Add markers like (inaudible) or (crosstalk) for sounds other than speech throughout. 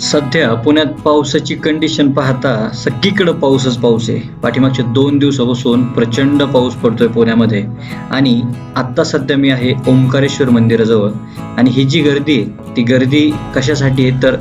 सध्या पुण्यात पावसाची कंडिशन पाहता सगळीकडे पाऊसच पाऊस आहे. पाठीमागच्या दोन दिवसापासून प्रचंड पाऊस पडतोय पुण्यामध्ये. आणि आत्ता सध्या मी आहे ओंकारेश्वर मंदिराजवळ. आणि ही जी गर्दी आहे ती गर्दी कशासाठी आहे? तर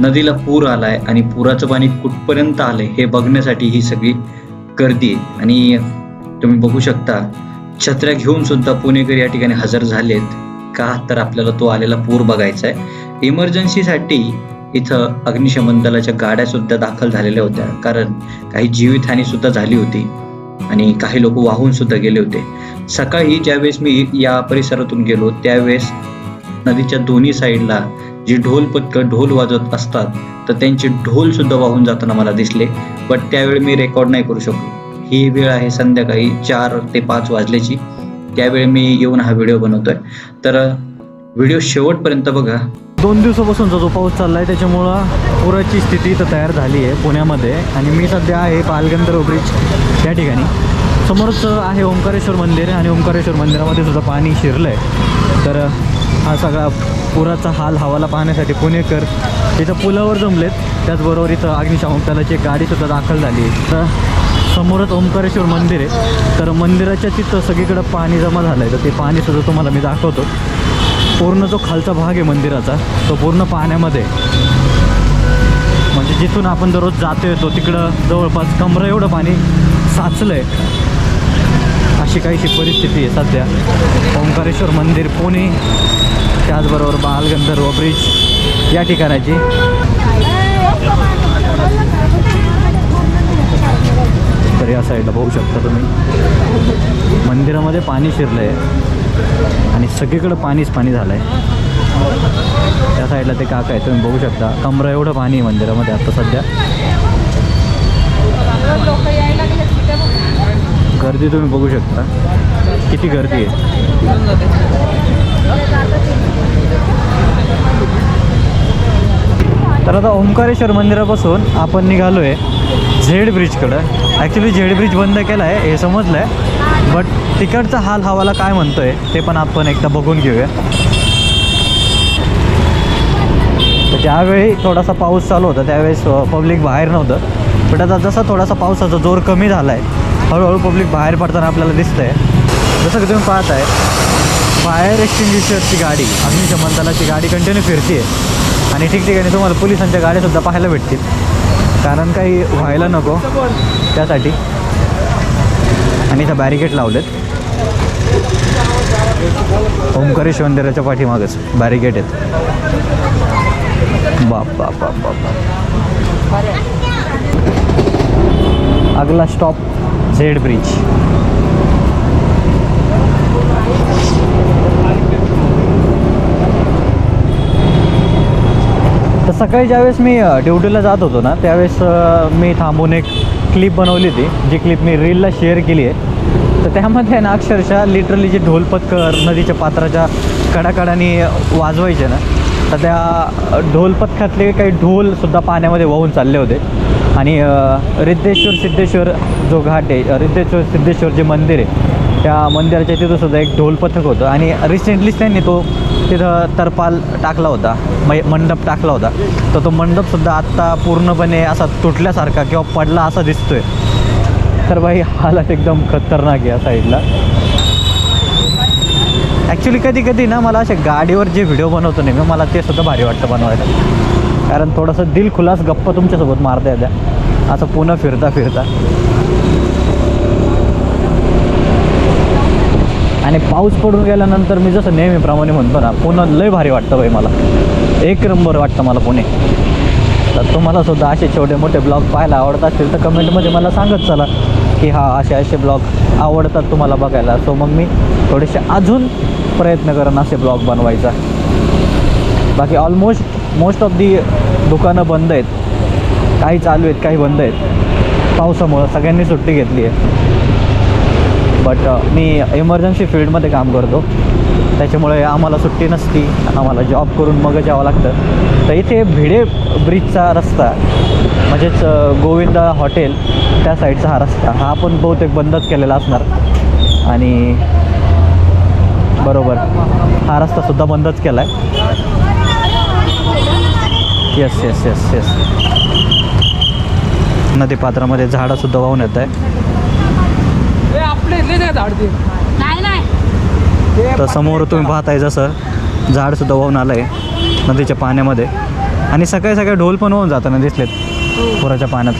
नदीला पूर आलाय आणि पुराचं पाणी कुठपर्यंत आलंय हे बघण्यासाठी ही सगळी गर्दी आहे. आणि तुम्ही बघू शकता छत्र्या घेऊन सुद्धा पुणेकर या ठिकाणी हजर झालेत. का तर आपल्याला तो आलेला पूर बघायचा आहे. इमर्जन्सीसाठी इथं अग्निशमन दलाच्या गाड्या सुद्धा दाखल झालेल्या होत्या. कारण काही जीवितहानी सुद्धा झाली होती आणि काही लोक वाहून सुद्धा गेले होते. सकाळी ज्यावेळेस मी या परिसरातून गेलो त्यावेळेस नदीच्या दोन्ही साईडला जी ढोल पथक ढोल वाजवत असतात तर त्यांचे ढोल सुद्धा वाहून जाताना मला दिसले. बट त्यावेळी मी रेकॉर्ड नाही करू शकलो. ही वेळ आहे संध्याकाळी चार ते पाच वाजल्याची. त्यावेळी मी येऊन हा व्हिडिओ बनवतोय. तर व्हिडिओ शेवटपर्यंत बघा. दोन दिवसापासूनचा जो पाऊस चालला आहे त्याच्यामुळं पुराची स्थिती इथं तयार झाली आहे पुण्यामध्ये. आणि मी सध्या आहे पालगंधर्व ब्रिज या ठिकाणी. समोरच आहे ओंकारेश्वर मंदिर आणि ओंकारेश्वर मंदिरामध्ये सुद्धा पाणी शिरलं आहे तर हा सगळा पुराचा हाल हवाला पाहण्यासाठी पुणेकर इथं पुलावर जमलेत. त्याचबरोबर इथं अग्निशामक दलाची एक गाडीसुद्धा दाखल झाली आहे. तर समोरच ओंकारेश्वर मंदिर आहे. तर मंदिराच्या तिथं सगळीकडं पाणी जमा झालं आहे तर ते पाणीसुद्धा तुम्हाला मी दाखवतो. पूर्ण जो खालचा भाग आहे मंदिराचा तो पूर्ण पाण्यामध्ये म्हणजे जिथून आपण दररोज जातो येतो तिकडं जवळपास कमरं एवढं पाणी साचलं आहे अशी काहीशी परिस्थिती आहे सध्या. ओंकारेश्वर मंदिर पुणे त्याचबरोबर बालगंधर्व ब्रिज या ठिकाणाची. तर या साईडला बघू शकता तुम्ही. मंदिरामध्ये पाणी शिरलं आहे आणि सगळीकडं पाणीच पाणी झालं आहे त्या साईडला ते काका आहे तुम्ही बघू शकता. कमरा एवढं पाणी आहे मंदिरामध्ये आता सध्या. गर्दी तुम्ही बघू शकता. किती गर्दी आहे. तर आता ओंकारेश्वर मंदिरापासून आपण निघालो आहे झेड ब्रिजकडं. ॲक्च्युली झेड ब्रिज बंद केला आहे हे समजलं आहे बट तिकडचा हाल हवाला काय म्हणतो आहे ते पण आपण एकदा बघून घेऊया. तर ज्यावेळी थोडासा पाऊस चालू होता त्यावेळेस पब्लिक बाहेर नव्हतं. पण आता जसा थोडासा पावसाचा जोर कमी झाला आहे हळूहळू पब्लिक बाहेर पडताना आपल्याला दिसतं आहे जसं की तुम्ही पाहताय फायर एक्सटिंग्विशरची गाडी अग्निशमन दलाची गाडी कंटिन्यू फिरते आणि ठिकठिकाणी तुम्हाला पोलिसांच्या गाड्यासुद्धा पाहायला भेटतील. कारण काही व्हायला नको त्यासाठी. आणि इथं बॅरिकेड लावलेत. ओंकारेश मंदिराच्या पाठीमागच. बॅरिगेट आहेत. बाप बाप बाप बाप बाप. अगला स्टॉप झेड ब्रिज तर सकाळी ज्यावेळेस मी ड्युटीला जात होतो ना त्यावेळेस मी थांबून एक क्लिप बनवली होती जी क्लिप मी रीलला शेअर केली आहे. तर त्यामध्ये आहे ना अक्षरशः लिटरली जे ढोलपथकर नदीच्या पात्राच्या कडाकडाने वाजवायचे ना तर त्या ढोलपथकातले काही ढोलसुद्धा पाण्यामध्ये वाहून चालले होते. आणि रिद्धेश्वर सिद्धेश्वर जो घाट आहे रिद्धेश्वर सिद्धेश्वर जे मंदिर आहे त्या मंदिराच्या तिथं सुद्धा एक ढोलपथक होतं. आणि रिसेंटलीच त्यांनी तो तिथं तरपाल टाकला होता मै मंडप टाकला होता. तर तो मंडपसुद्धा आत्ता पूर्णपणे असा तुटल्यासारखा किंवा पडला असा दिसतोय. तर भाई हालत एकदम खतरनाक आहे या साईडला. ॲक्च्युली कधी कधी ना मला असे गाडीवर जे व्हिडिओ बनवतो नेहमी मला ते सुद्धा भारी वाटतं बनवायला. कारण थोडंसं दिल खुलास गप्पा तुमच्यासोबत मारता येत्या. असं पुन्हा फिरता फिरता आणि पाऊस पडून गेल्यानंतर मी जसं नेहमीप्रमाणे म्हणतो ना पुन्हा लय भारी वाटतं भाई मला. एक नंबर वाटतं मला पुणे. तर तुम्हाला सुद्धा असे छोटे मोठे ब्लॉग पाहायला आवडत असतील तर कमेंटमध्ये मला सांगत चला. की हा असे असे ब्लॉग आवडतात तुम्हाला बघायला. सो मग मी थोडेसे अजून प्रयत्न करेन असे ब्लॉग बनवायचा. बाकी ऑलमोस्ट मोस्ट ऑफ दी दुकानं बंद आहेत. काही चालू आहेत काही बंद आहेत. पावसामुळं सगळ्यांनी सुट्टी घेतली आहे. बट uh, मी इमर्जन्सी फील्डमध्ये काम करतो. त्याच्यामुळे आम्हाला सुट्टी नसती. आम्हाला जॉब करून मगच यावं लागतं. तर इथे भिडे ब्रिजचा रस्ता म्हणजेच गोविंदा हॉटेल त्या साईडचा हा रस्ता. हा आपण बहुतेक बंदच केलेला असणार. आणि बरोबर. हा रस्तासुद्धा बंदच केला आहे येस येस येस येस नदीपात्रामध्ये झाडंसुद्धा वाहून येत आहे नाही झाड ते? नाही. नाही तर समोर तुम्ही पाहताय जसं झाडसुद्धा वाहून आलं आहे नदीच्या पाण्यामध्ये. आणि सकाळी सकाळी ढोल पण वाहून जाताना दिसलेत पुराच्या पाण्यात.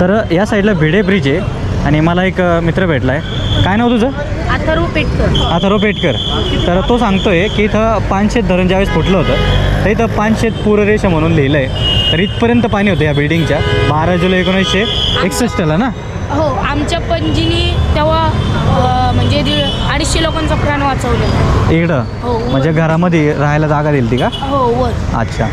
तर या साईडला भिडे ब्रिज आहे आणि मला एक मित्र भेटला आहे काय नाव तुझं? अथर्व पेटकर. अथर्व पेटकर. तर तो सांगतोय की इथं पानशेत धरण ज्यावेळेस फुटलं होतं तर इथं पानशेत पूररेषा म्हणून लिहिलं आहे तर इथपर्यंत पाणी होतं या बिल्डिंगच्या बारा जुलै एकोणीसशे एकसष्टला ना? हो आमच्या पणजीनी तेव्हा म्हणजे दीड अडीचशे लोकांचा प्राण वाचवलेला. इकडं? हो. म्हणजे घरामध्ये राहायला जागा दिली ती का? हो वर. अच्छा.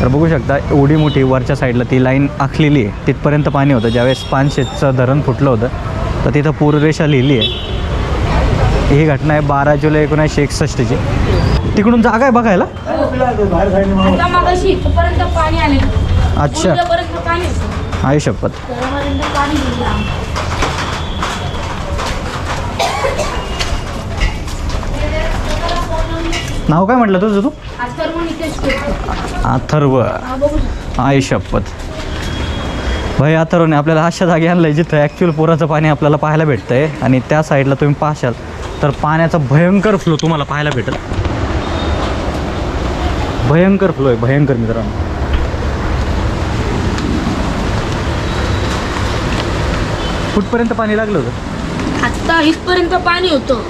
तर बघू शकता एवढी मोठी वरच्या साईडला ती लाईन आखलेली आहे. तिथपर्यंत पाणी होतं. ज्यावेळेस पानशेतचं धरण फुटलं होतं तर तिथं पूररेषा लिहिली आहे. ही घटना आहे बारा जुलै एकोणीसशे एकसष्टची. तिकडून जागा आहे बघायला? आता मागाशी इथपर्यंत पाणी आले अच्छा. पर्यंत पाणी होतं. आई शपथ घरापर्यंत पाणी गेलं. नाव काय म्हटलं तुझं तू? अथर्व. आई शपथ. भाई अथर्वने आपल्याला अशा जागी आणलं आहे जिथं ॲक्च्युअल पुराचं पाणी आपल्याला पाहायला भेटतं आहे आणि त्या साईडला तुम्ही पाहाल तर पाण्याचा भयंकर फ्लो तुम्हाला पाहायला भेटेल. भयंकर फ्लो आहे भयंकर मित्रांनो. कुठपर्यंत पाणी लागलं होतं? आता इथपर्यंत पाणी होतं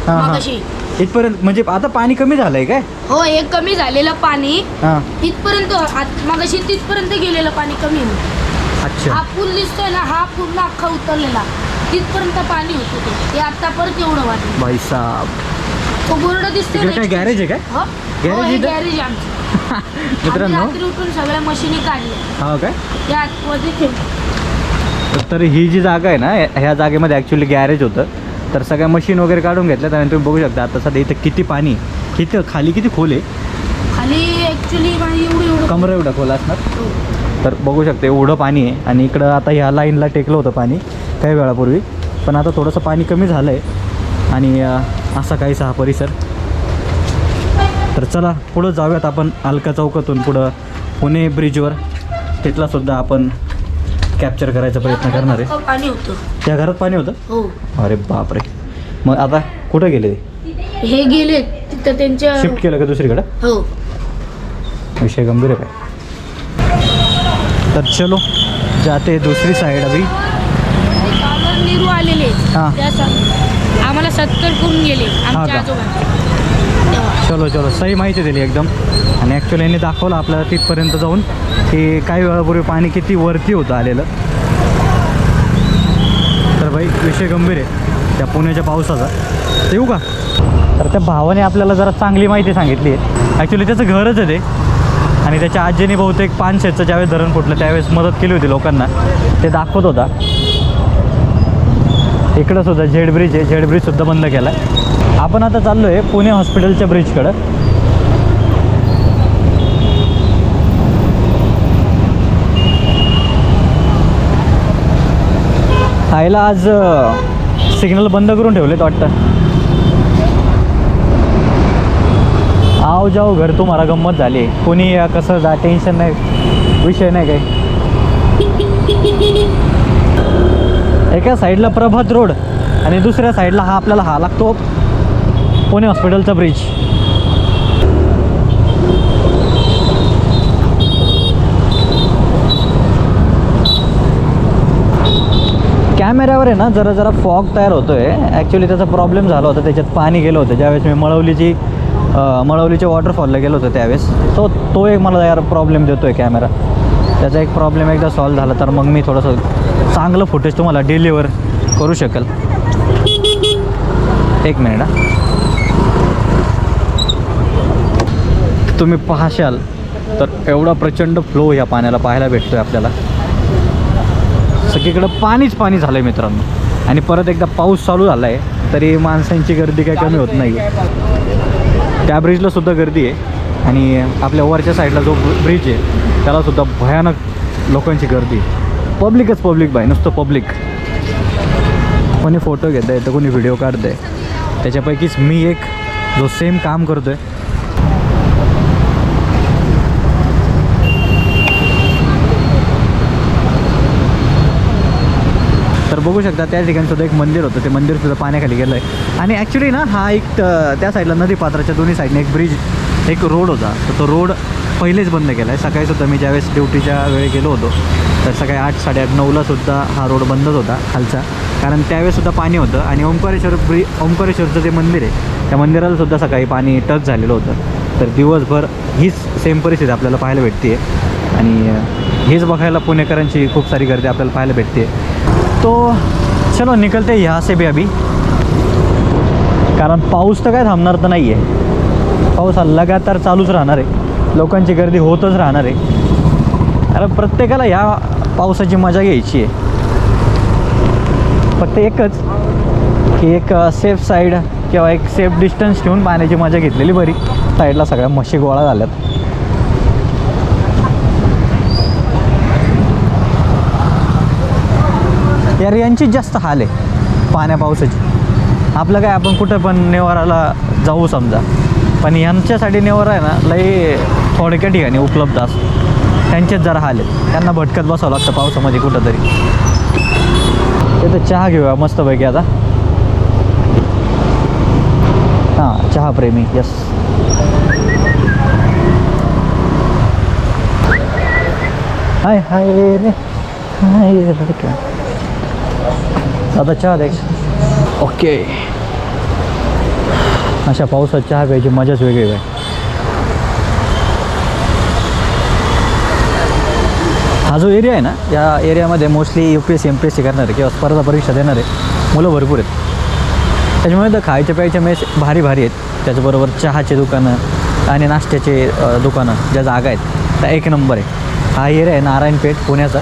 इथपर्यंत म्हणजे आता पाणी कमी झालं आहे काय? हो हे कमी झालेलं पाणी. हां. तिथपर्यंत आत- मागाशी तिथपर्यंत गेलेलं पाणी कमी अच्छा. हा पूल दिसतोय ना हा पूर्ण अख्खा उतरलेला. तिथपर्यंत पाणी होतं ते. ते आता परत एवढं वाटलं भाई साहेब तो बोर्ड दिसतोय तिकडे काय ना, गॅरेज आहे काय? हो? गॅरेज हो, हे इथं? आहे आमचं. (laughs) आम्ही मित्रांनो रात्री उठून सगळ्या मशिनी काढल्या. हा काय? त्या आतमध्ये तर ही जी जागा आहे ना ह्या- ह्या जागेमध्ये ॲक्च्युली गॅरेज होतं. तर सगळ्या मशीन वगैरे काढून घेतल्यात आणि तुम्ही बघू शकता आता सध्या इथं किती पाणी इथं खाली किती खोल आहे? खाली ॲक्च्युली एवढं एवढं कमरा एवढा खोल असणार? हो. तर बघू शकते एवढं पाणी आहे. आणि इकडं आता ह्या लाईनला टेकलं होतं पाणी काही वेळापूर्वी. पण आता थोडंसं पाणी कमी झालं आहे आणि असा काहीसा हा परिसर. तर चला पुढं जाऊयात आपण अलका चौकातून पुढं पुणे ब्रिजवर तिथला सुद्धा आपण कॅप्चर करायचा प्रयत्न करणार? आहे पाणी होतं. त्या घरात पाणी होतं? हो. अरे बापरे. मग आता कुठं गेले हे गेले तिथं त्यांच्या शिफ्ट केलं का दुसरीकडं? हो. विषय गंभीर आहे. काय तर चलो जाते दूसरी साइड अभी. निरू आलेले. हा. त्या आम्हाला सत्तर करून गेले आमच्या का? आजोबा चलो चलो. सही माहिती दिली एकदम. आणि ॲक्च्युली यांनी दाखवलं आपल्याला तिथपर्यंत जाऊन की काही वेळापूर्वी पाणी किती वरती होतं आलेलं. तर भाई विषय गंभीर आहे. त्या पुण्याच्या पावसाचा. येऊ का? तर त्या भावाने आपल्याला जरा चांगली माहिती सांगितली आहे. ॲक्च्युली त्याचं घरच आहे ते. आणि त्याच्या आजीने बहुतेक पानशेतचं ज्यावेळेस धरण फुटलं त्यावेळेस मदत केली होती लोकांना. ते दाखवत होता. इकडंसुद्धा झेड ब्रिज आहे. झेड ब्रिजसुद्धा बंद केला आहे आपण आता चाललो आहे पुणे हॉस्पिटलच्या ब्रिजकडं. आईला आज सिग्नल बंद करून ठेवलेत वाटतं. आव जाऊ घर तुम्हाला गंमत झाली. कोणी कसं जा टेन्शन नाही विषय नाही काही. एका साईडला प्रभात रोड आणि दुसऱ्या साईडला हा आपल्याला हा लागतो. पुणे हॉस्पिटलचा ब्रिज. कॅमेऱ्यावर आहे ना जरा जरा फॉग तयार होतो आहे ॲक्च्युली त्याचा प्रॉब्लेम झाला होता त्याच्यात पाणी गेलं होतं. ज्यावेळेस मी मळवलीची मळवलीच्या वॉटरफॉलला गेलो होतो त्यावेळेस. तो तो एक मला यार प्रॉब्लेम देतो आहे कॅमेरा. त्याचा एक प्रॉब्लेम एकदा सॉल्व झाला तर मग मी थोडंसं चांगलं फुटेज तुम्हाला डिलिव्हर करू शकेल. एक मिनिट तुम्ही पाहशाल तर एवढा प्रचंड फ्लो या पाण्याला पाहायला भेटतो आहे आपल्याला. सगळीकडं पाणीच पाणी झालं आहे मित्रांनो. आणि परत एकदा पाऊस चालू झाला आहे तरी माणसांची गर्दी काही कमी होत नाही त्या ब्रिजला सुद्धा गर्दी आहे. आणि आपल्या वरच्या साईडला जो ब्रिज आहे त्यालासुद्धा भयानक लोकांची गर्दी आहे. पब्लिकच पब्लिक बाय नुसतं पब्लिक कोणी फोटो घेत आहे तर कोणी व्हिडिओ काढत आहे त्याच्यापैकीच मी एक जो सेम काम करतो आहे बघू शकता त्या ठिकाणी सुद्धा एक मंदिर होतं. ते मंदिर सुद्धा पाण्याखाली गेलं आहे आणि ॲक्च्युली ना हा एक त- त्या साईडला नदी पात्राच्या दोन्ही साईडने एक ब्रिज एक रोड होता. तर तो रोड पहिलेच बंद केला आहे सकाळी सुद्धा मी ज्यावेळेस ड्युटीच्या वेळी गेलो होतो तर सकाळी आठ साडेआठ नऊला सुद्धा हा रोड बंदच होता खालचा. कारण त्यावेळेस सुद्धा पाणी होतं आणि ओंकारेश्वर ब्रि ओंकारेश्वरचं जे मंदिर आहे त्या मंदिराला सुद्धा सकाळी पाणी टच झालेलं होतं. तर दिवसभर हीच सेम परिस्थिती आपल्याला पाहायला भेटते आणि हेच बघायला पुणेकरांची खूप सारी गर्दी आपल्याला पाहायला भेटते तो चलो निकलते यहाँ से भी अभी। कारण पाऊस तर काय थांबणार तर नाही आहे पाऊस हा लगातार चालूच राहणार आहे. लोकांची गर्दी होतच राहणार आहे. कारण प्रत्येकाला ह्या पावसाची मजा घ्यायची आहे. फक्त एकच की एक सेफ साईड किंवा एक सेफ डिस्टन्स ठेवून पाण्याची मजा घेतलेली बरी. साईडला सगळ्या म्हशी गोळा झाल्यात. या यांची जास्त हाल आहे पाण्या पावसाची. आपलं काय आपण कुठं पण नेवाराला जाऊ समजा. पण यांच्यासाठी नेवारा आहे ना लई थोडक्या ठिकाणी उपलब्ध असतो. त्यांचेच जरा हाल आहेत. त्यांना भटकत बसावं लागतं पावसामध्ये कुठंतरी. तर चहा घेऊया मस्तपैकी आता. हां चहा प्रेमी यस. हाय हाय रे. हाय लडक्या आता चहा द्यायचं ओके अशा पावसात चहा प्यायची मजाच वेगळी आहे हा जो एरिया आहे ना या एरियामध्ये mostly U P S C M P S C करणारे किंवा स्पर्धा परीक्षा देणारे मुलं भरपूर आहेत. त्याच्यामुळे तर खायच्या प्यायच्या मेस भारी भारी आहेत. त्याच्याबरोबर चहाचे दुकानं आणि नाश्त्याचे दुकानं ज्या जागा आहेत त्या एक नंबर आहे. हा एरिया आहे नारायणपेठ पुण्याचा.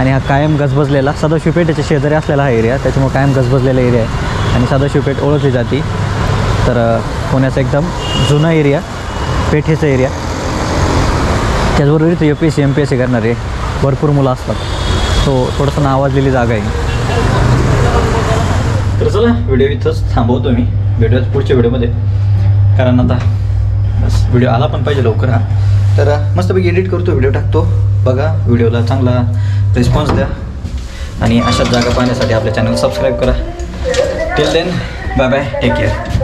आणि हा कायम गजबजलेला सदाशिवपेठेच्या शेजारी असलेला हा एरिया त्याच्यामुळे कायम गजबजलेला एरिया आहे. आणि सदाशिवपेठ ओळखली जाते. तर पुण्याचा एकदम जुना एरिया पेठेचा एरिया त्याचबरोबर इथं U P S C M P S C करणारे भरपूर मुलं असतात. तो थोडंसं नावाजलेली जागा आहे. तर चला व्हिडिओ इथंच थांबवतो मी. व्हिडिओ पुढच्या व्हिडिओमध्ये. कारण आता बस व्हिडिओ आला पण पाहिजे लवकर हा. तर मस्तपैकी एडिट करतो व्हिडिओ टाकतो. बघा व्हिडिओला चांगला रिस्पॉन्स द्या आणि अशाच जागा पाहण्यासाठी आपल्या चॅनल सबस्क्राईब करा. Till then bye bye take care